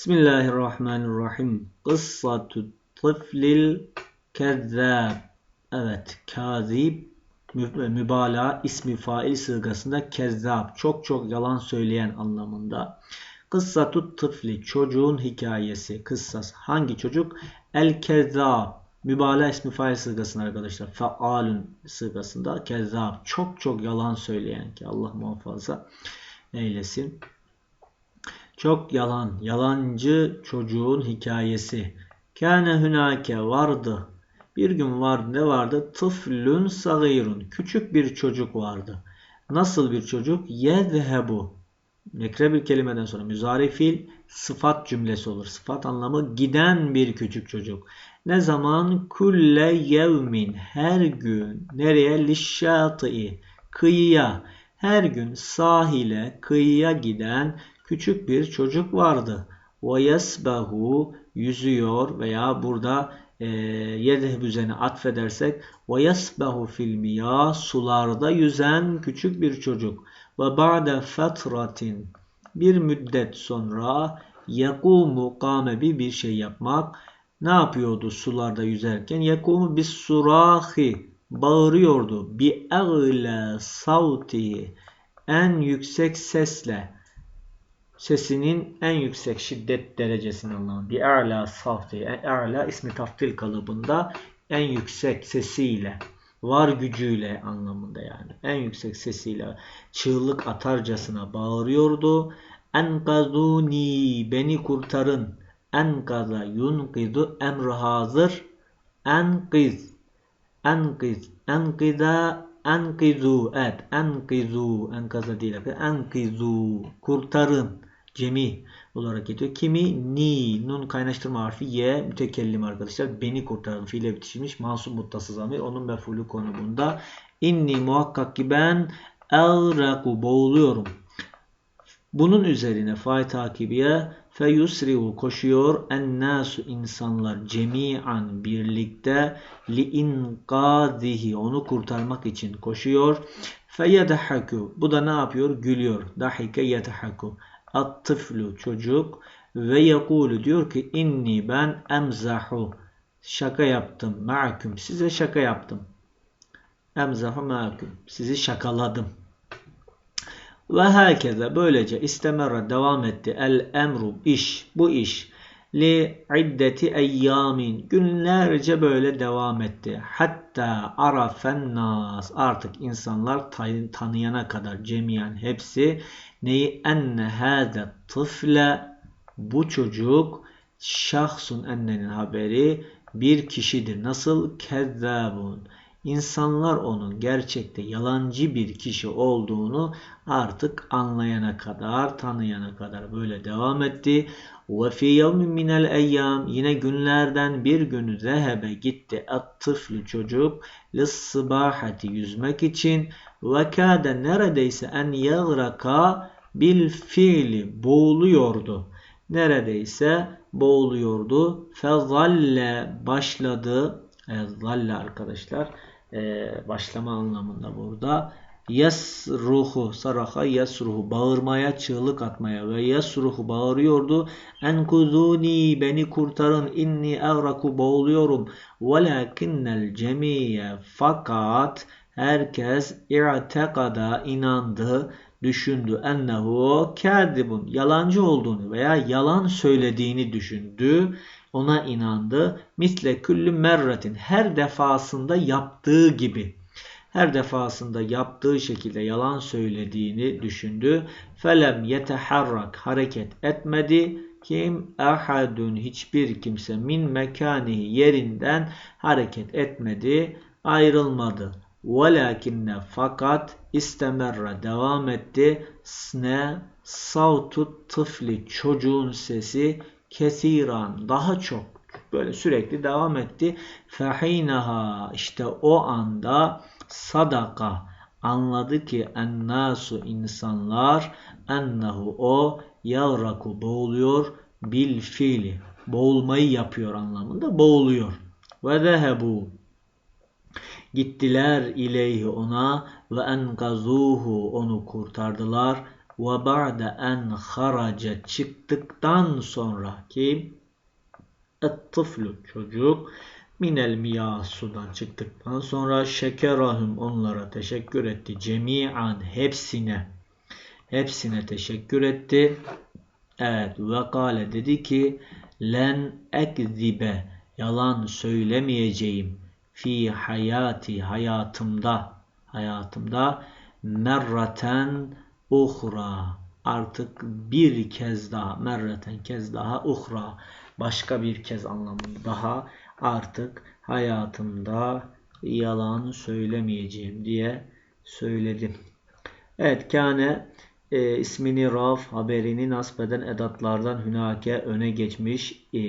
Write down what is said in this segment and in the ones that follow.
Bismillahirrahmanirrahim. Kıssatu tıflil kezzab. Evet, kazib mübalağa ismi fail sırgasında kezzab çok çok yalan söyleyen anlamında. Kıssatu tıfli çocuğun hikayesi. Kıssas hangi çocuk? El kezzab mübalağa ismi fail sırgasında arkadaşlar. Faalun sırgasında kezzab çok çok yalan söyleyen ki Allah muhafaza eylesin. Çok yalan, yalancı çocuğun hikayesi. Kâne hünâke vardı. Bir gün vardı ne vardı? Tıflün sagirun. Küçük bir çocuk vardı. Nasıl bir çocuk? Yezhebu. Nekre bir kelimeden sonra müzari fiil sıfat cümlesi olur. Sıfat anlamı giden bir küçük çocuk. Ne zaman? Kulle yevmin. Her gün. Nereye? Lişşâtı'i. Kıyıya. Her gün sahile, kıyıya giden küçük bir çocuk vardı. Yesbehu yüzüyor veya burada e, yedheb üzerine atfedersek ve yesbehu fil miyah sularda yüzen küçük bir çocuk. Ve ba'de fetratin bir müddet sonra yekumu kamebi bir şey yapmak. Ne yapıyordu sularda yüzerken? Yekumu bis surahi bağırıyordu. Bi egle savti en yüksek sesle sesinin en yüksek şiddet derecesini anlamı. Bir a'la safi. A'la ismi taftil kalıbında en yüksek sesiyle var gücüyle anlamında yani. En yüksek sesiyle çığlık atarcasına bağırıyordu. Enkazuni beni kurtarın. Enkaza yunkidu emri hazır. Enkiz. Enkiz. Enkiza enkizu. Evet. Enkizu. Enkaza değil. Enkizu. Kurtarın cemi olarak geçiyor. Kimi ni nun kaynaştırma harfi ye mütekellim arkadaşlar. Beni kurtarın fiile bitişmiş mansub muttasız amir. Onun mefulü konumunda. İnni muhakkak ki ben elraku boğuluyorum. Bunun üzerine fay takibiye feyusriu koşuyor ennasu insanlar cemian birlikte li inqadihi onu kurtarmak için koşuyor. Feyedhaku bu da ne yapıyor? Gülüyor. Dahike yedhaku. At-tıflu çocuk ve yakulu diyor ki inni ben emzahu. Şaka yaptım ma'akum. Size şaka yaptım. Emzahu ma'akum. Sizi şakaladım. Ve herkese böylece istemerra devam etti. El emru iş bu iş li iddeti eyyamin günlerce böyle devam etti. Hatta arafen nas artık insanlar tanıyana kadar cemiyen hepsi neyi enne hâze tıfle bu çocuk şahsun ennenin haberi bir kişidir. Nasıl? Kezzabun. İnsanlar onun gerçekte yalancı bir kişi olduğunu artık anlayana kadar, tanıyana kadar böyle devam etti. Ve fi yevmin minel eyyam yine günlerden bir günü zehebe gitti at-tıflü çocuk lissibahati yüzmek için ve kâde neredeyse en yagraka bil fiili boğuluyordu. Neredeyse boğuluyordu. Fezalle başladı. Zalle arkadaşlar e, başlama anlamında burada. Yesruhu saraha yesruhu bağırmaya çığlık atmaya ve yesruhu bağırıyordu. Enkuzuni beni kurtarın inni egraku boğuluyorum. Velakinnel cemiye fakat herkes i'tekada inandı düşündü ennehu kadibun yalancı olduğunu veya yalan söylediğini düşündü. Ona inandı. Misle küllü merretin her defasında yaptığı gibi her defasında yaptığı şekilde yalan söylediğini düşündü. Felem yeteharrak hareket etmedi. Kim ahadun hiçbir kimse min mekanihi yerinden hareket etmedi, ayrılmadı. Velakinne fakat istemerra devam etti. Sne savtu tıfli çocuğun sesi kesiran daha çok böyle sürekli devam etti. Fehinaha işte o anda sadaka anladı ki ennasu insanlar ennehu o yavraku boğuluyor bil fiili boğulmayı yapıyor anlamında boğuluyor. Ve zehebu Gittiler ileyhi ona ve enkazuhu onu kurtardılar ve ba'de en haraca çıktıktan sonra kim? Et-tıflu çocuk minel miyah sudan çıktıktan sonra şekerahum onlara teşekkür etti. Cemi'an hepsine hepsine teşekkür etti. Evet ve kale dedi ki len ekzibe yalan söylemeyeceğim fi hayati hayatımda hayatımda merraten uhra artık bir kez daha merraten kez daha uhra başka bir kez anlamında daha artık hayatımda yalan söylemeyeceğim diye söyledim. Evet kâne e, ismini raf haberini nasbeden edatlardan hünake öne geçmiş e,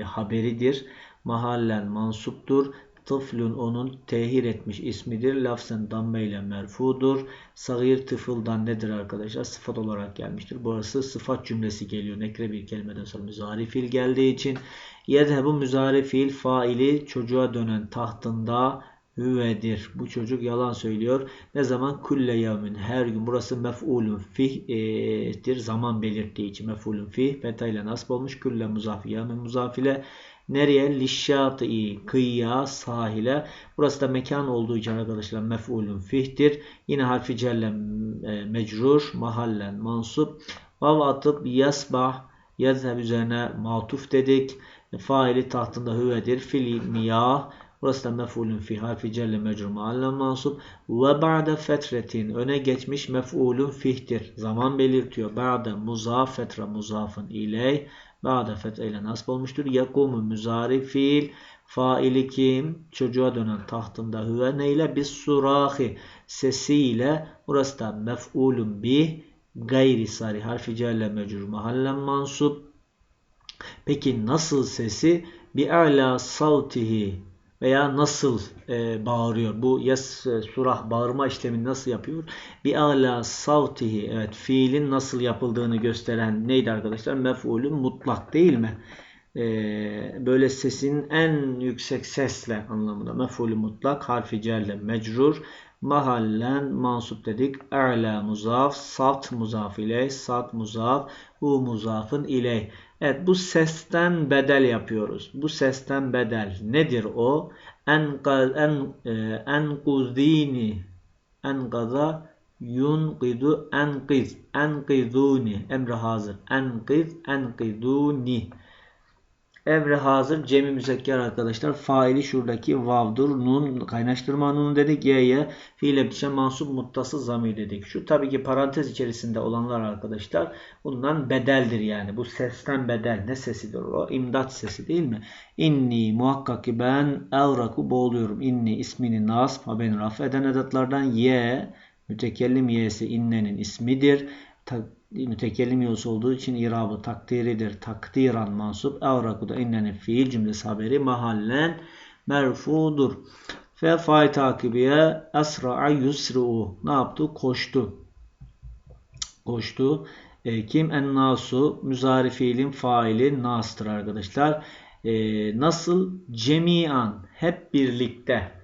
haberidir. Mahallen mansuptur. Tıflun onun tehir etmiş ismidir. Lafzen damme ile merfudur. Sagir tıfıldan nedir arkadaşlar? Sıfat olarak gelmiştir. Burası sıfat cümlesi geliyor. Nekre bir kelimeden sonra müzari fiil geldiği için. Yedhebu müzari fiil faili çocuğa dönen tahtında hüvedir. Bu çocuk yalan söylüyor. Ne zaman? Kulle yevmin. Her gün. Burası mef'ulun fih'tir. Zaman belirttiği için mef'ulun fih. Feta ile nasb olmuş. Kulle muzaf. Yevmin muzaf Nereye? Lişşati kıyıya, sahile. Burası da mekan olduğu için arkadaşlar mef'ulun fih'tir. Yine harfi celle e, mecrur, mahallen mansup. Vav atıp yasbah, yazheb üzerine matuf dedik. Faili tahtında hüvedir. Fil miyah. Burası da mef'ulun fi harfi celle mecrur mahallen mansup. Ve ba'de fetretin öne geçmiş mef'ulun fih'tir. Zaman belirtiyor. Ba'de muzaf fetre muzafın iley. Ba'de fethe ile nasb olmuştur. Yakumu müzari fiil. Faili kim? Çocuğa dönen tahtında hüve neyle? Bis surahi sesiyle. Burası da mef'ulun bih. Gayri sari harfi celle mecrur mahallen mansup. Peki nasıl sesi? Bi ala savtihi veya nasıl e, bağırıyor? Bu yas e, surah bağırma işlemini nasıl yapıyor? Bir ala savtihi evet fiilin nasıl yapıldığını gösteren neydi arkadaşlar? Mef'ulün mutlak değil mi? E, böyle sesin en yüksek sesle anlamında mef'ulü mutlak harfi celle mecrur mahallen mansup dedik. A'la muzaf, sat muzaf ile, sat muzaf, hu muzafın ile. Evet bu sesten bedel yapıyoruz. Bu sesten bedel nedir o? En en e, en kuzini en gaza yunqidu enqiz enqizuni emre hazır enqiz enqiduni Evre hazır cemi müzekker arkadaşlar. Faili şuradaki vavdur. Nun kaynaştırma nunu dedik. Y'ye fiile bitişen mansup muttası zamir dedik. Şu tabii ki parantez içerisinde olanlar arkadaşlar. Bundan bedeldir yani. Bu sesten bedel. Ne sesidir o? İmdat sesi değil mi? İnni muhakkak ki ben elraku boğuluyorum. İnni ismini nasb haberini raf eden edatlardan ye mütekellim y'si innenin ismidir mütekellim yosu olduğu için irabı takdiridir. Takdiran mansup. Evraku da inneni fiil cümlesi haberi mahallen merfudur. Fe fail takibiye esra'a yusru'u. Ne yaptı? Koştu. Koştu. E, kim? En nasu. Müzari fiilin faili nastır arkadaşlar. E, nasıl? Cemian. Hep birlikte.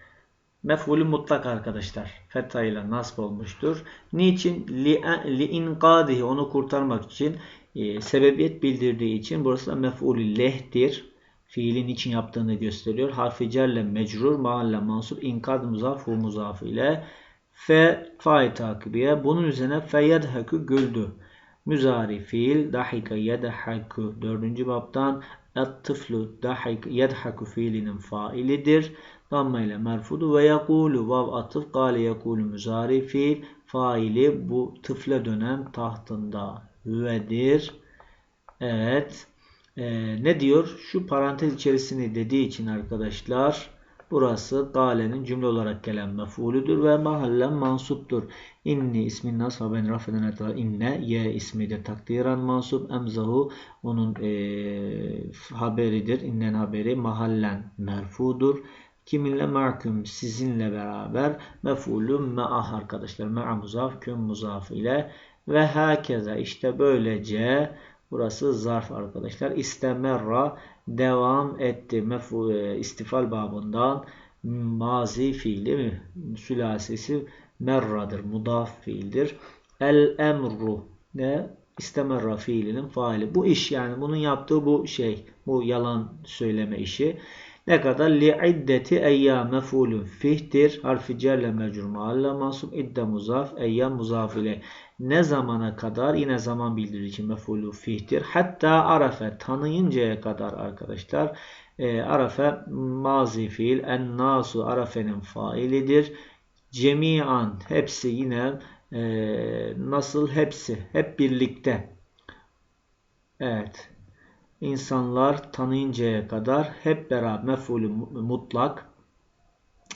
Mef'ulü mutlak arkadaşlar. Fetha ile nasb olmuştur. Niçin? Li, inkadihi onu kurtarmak için e, sebebiyet bildirdiği için burası da mef'ulü lehtir. Fiilin için yaptığını gösteriyor. Harfi cerle mecrur, maalle mansup, inkad muzaf, muzaf ile fe fay takibiye. Bunun üzerine fe yedhekü güldü. Müzari fiil dahika yedhekü. Dördüncü babdan et-tıflu dahik yedhekü fiilinin failidir. Damma ile merfudu ve yakulu vav atıf gale yakulu müzari fiil faili bu tıfle dönem tahtında hüvedir. Evet. Ee, ne diyor? Şu parantez içerisini dediği için arkadaşlar burası galenin cümle olarak gelen mef'ulüdür ve mahallen mansuptur. İnni ismin nas ve ben rafeden inne ye ismi de takdiren mansup emzahu onun e, haberidir. İnnen haberi mahallen merfudur. Kiminle mahkum sizinle beraber mef'ulun me'ah arkadaşlar. Me'a muzaf küm muzaf ile ve hakeza işte böylece burası zarf arkadaşlar. İstemerra devam etti. Mef'ul e, istifal babından mazi fiili mi? Sülasesi merradır. Mudaf fiildir. El emru ne? İstemerra fiilinin faili. Bu iş yani bunun yaptığı bu şey. Bu yalan söyleme işi. Ne kadar? Li'iddeti eyyam mef'ulun fihtir. Harfi cerle mecrur mahalle mansub. İdde muzaf. Eyyam muzaf ile. Ne zamana kadar? Yine zaman bildirici mef'ulü fihtir. Hatta arafe. Tanıyıncaya kadar arkadaşlar. E, arafe mazi fiil. En nasu arafenin failidir. Cemian. Hepsi yine e, nasıl? Hepsi. Hep birlikte. Evet insanlar tanıyıncaya kadar hep beraber mef'ulü mutlak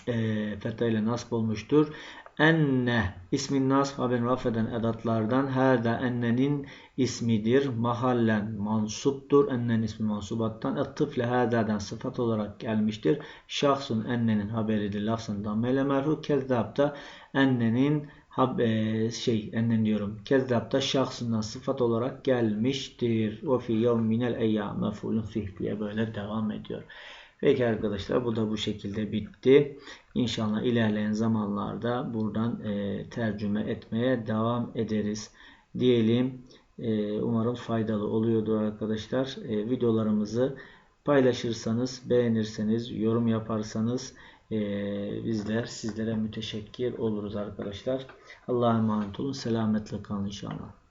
e, fetha ile nasb olmuştur. Enne ismin nasb haberini rafeden edatlardan her de ennenin ismidir. Mahallen mansuptur. Ennen ismi mansubattan. Ettıfle herdadan sıfat olarak gelmiştir. Şahsun ennenin haberidir. Lafzın dammele merfu. Kezzapta ennenin e, şey ennen diyorum. Kezzapta şahsından sıfat olarak gelmiştir. O fi yevminel eyyam mefulun fih diye böyle devam ediyor. Peki arkadaşlar bu da bu şekilde bitti. İnşallah ilerleyen zamanlarda buradan e, tercüme etmeye devam ederiz. Diyelim e, umarım faydalı oluyordur arkadaşlar. E, videolarımızı paylaşırsanız, beğenirseniz, yorum yaparsanız ee, bizler sizlere müteşekkir oluruz arkadaşlar. Allah'a emanet olun. Selametle kalın inşallah.